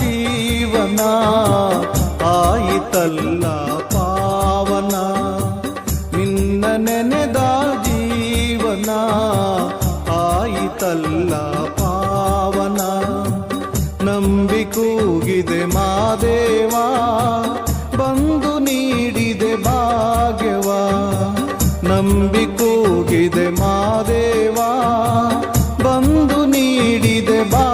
ಜೀವನ ಆಯಿತಲ್ಲ ಪಾವನ. ನಿನ್ನ ನೆನೆದ ಜೀವನ ಆಯಿತಲ್ಲ ಪಾವನ. ನಂಬಿ ಕೂಗಿದೆ ಮಾದೇವ, ಬಂದು ನೀಡಿದೆ ಭಾಗ್ಯವ. ನಂಬಿ ಕೂಗಿದೆ ಮಾದೇವ, ಬಂದು ನೀಡಿದೆ ಭಾಗ್ಯವ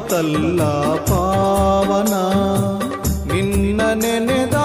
ಆಯಿತಲ್ಲ ಪಾವನ ನಿನ್ನ ನೆನೆದ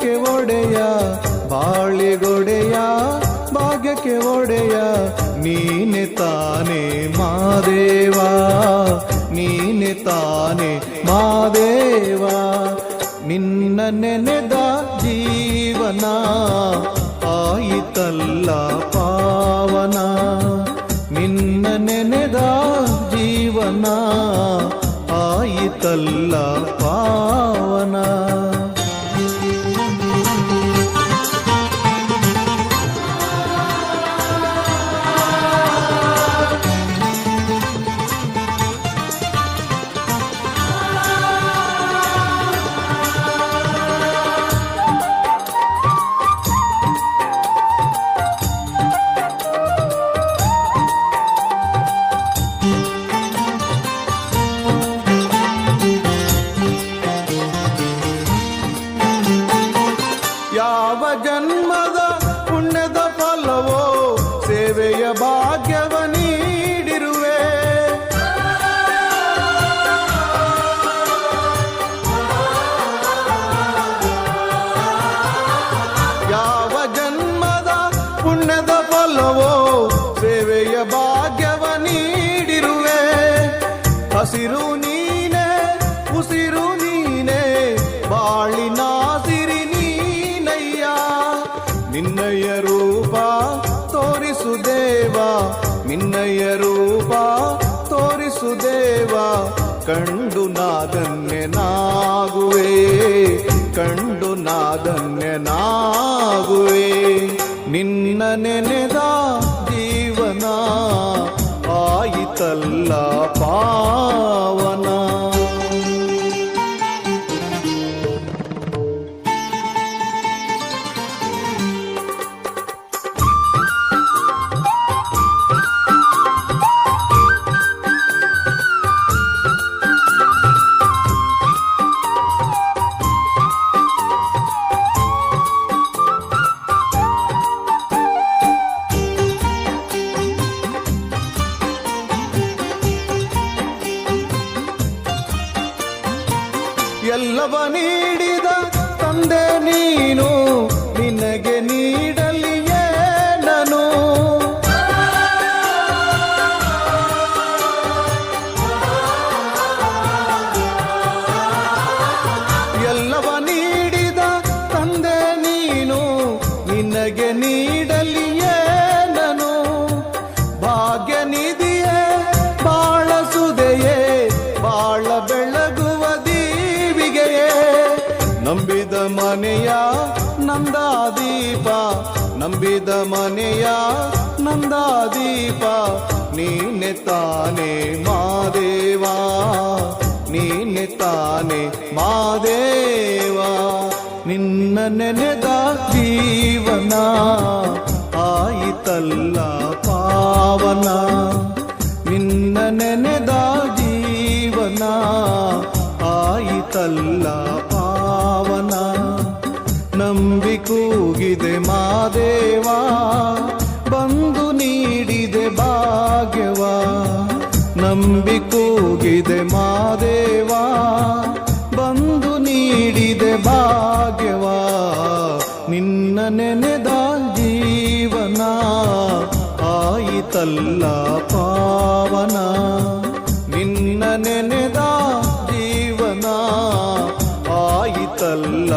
ಭಾಗ್ಯಕ್ಕೆ ಒಡೆಯ ಬಾಳಿಗೊಡೆಯ ಭಾಗ್ಯಕ್ಕೆ ಒಡೆಯ, ನೀನೆ ತಾನೆ ಮಾದೇವ, ನೀನೆ ತಾನೆ ಮಾದೇವ. ನಿನ್ನ ನೆನೆದ ಜೀವನ ಆಯಿತಲ್ಲ ಪಾವನ. ನಿನ್ನ ನೆನೆದ ಜೀವನ ನಿನ್ನಯ ರೂಪ ತೋರಿಸು ದೇವ, ನಿನ್ನಯ ರೂಪ ತೋರಿಸು ದೇವ, ಕಂಡು ನಾದನ್ಯನಾಗುವೆ ಕಂಡು ನಾದನ್ಯನಾಗುವೆ. ನಿನ್ನ ನೆನೆದ ಜೀವನ ಆಯಿತಲ್ಲ ಪಾವನ. ಎಲ್ಲವ ನೀಡಿದ ತಂದೆ ನೀನು. ನಂಬಿದ ಮನೆಯ ನಂದಾದೀಪ, ನಂಬಿದ ಮನೆಯ ನಂದಾದೀಪ, ನೀನೆ ತಾನೆ ಮಾದೇವಾ, ನೀನೆ ತಾನೆ ಮಾದೇವಾ. ನಿನ್ನ ನೆನೆದ ಜೀವನ ಆಯಿತಲ್ಲ. ಮಾದೇವಾ ಬಂದು ನೀಡಿದೆ ಭಾಗ್ಯವಾ, ನಂಬಿ ಕೂಗಿದೆ ಮಾದೇವಾ ಬಂದು ನೀಡಿದೆ ಭಾಗ್ಯವಾ, ನಿನ್ನ ನೆನೆದ ಜೀವನ, ಆಯಿತಲ್ಲ ಪಾವನ, ನಿನ್ನ ನೆನೆದ ಜೀವನ, ಆಯಿತಲ್ಲ